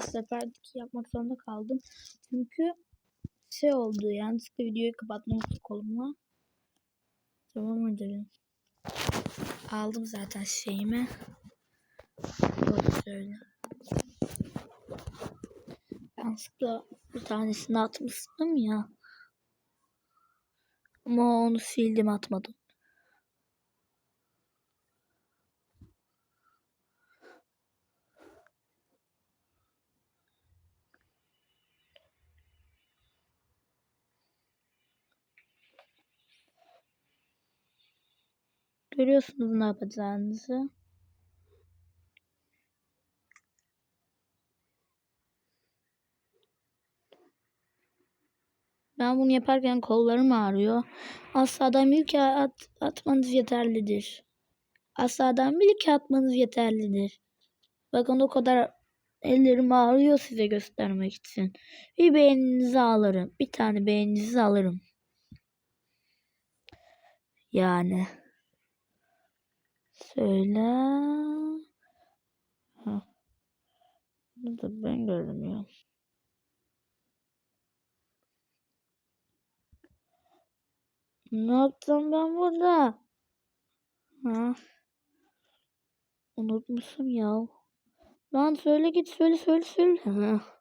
2 yapmak zorunda kaldım. Çünkü şey oldu yanlışlıkla videoyu kapatmamıştım kolumla. Devam edelim. Aldım zaten şeyimi. Böyle şöyle. Yanlışlıkla bir tanesini atmıştım ya. Ama onu sildim atmadım. Görüyorsunuz ne yapacağınızı. Ben bunu yaparken kollarım ağrıyor. Asadan bil ki at, atmanız yeterlidir. Asadan bil ki atmanız yeterlidir. Bakın o kadar ellerim ağrıyor size göstermek için. Bir beğeninizi alırım. Bir tane beğeninizi alırım. Yani. Söyle. Ha. Bunu da ben görmüyorum. Ne yaptım ben burada? Ha. Unutmuşum ya. Lan söyle git söyle söyle söyle. Ha.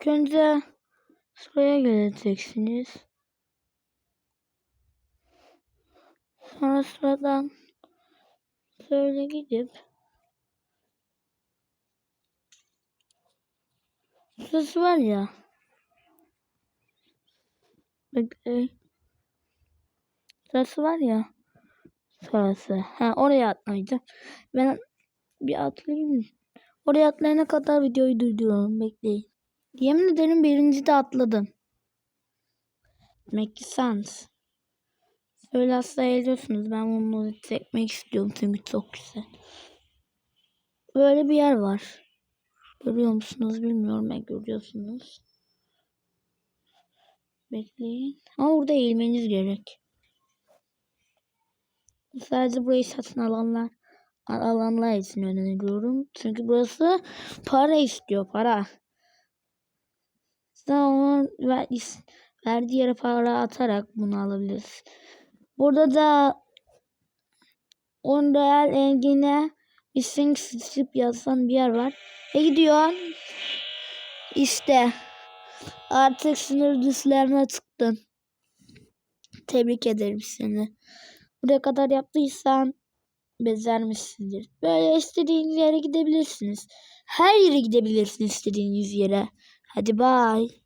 İlk önce sıraya geleceksiniz. Sonra sıradan şöyle gidip Şurası var ya. Bekle. Şurası var ya. Şurası. Ha oraya atlayacağım. Ben bir atlayayım. Oraya atlayana kadar videoyu durduruyorum. Bekleyin. Yemin ederim birinci de atladım. Make sense. Öyle atlayabiliyorsunuz. Ben bunu çekmek istiyorum çünkü çok güzel. Böyle bir yer var. Görüyor musunuz bilmiyorum ben görüyorsunuz. Bekleyin. Ama burada eğilmeniz gerek. Sadece burayı satın alanlar alanlar için öneriyorum. Çünkü burası para istiyor para. Sen onun ver, verdiği yere para atarak bunu alabiliriz. Burada da 10 real engine missing strip yazan bir yer var. E gidiyorsun. İşte artık sınır dışlarına çıktın. Tebrik ederim seni. Buraya kadar yaptıysan becermişsindir. Böyle istediğiniz yere gidebilirsiniz. Her yere gidebilirsiniz istediğiniz yere. Hadi bay.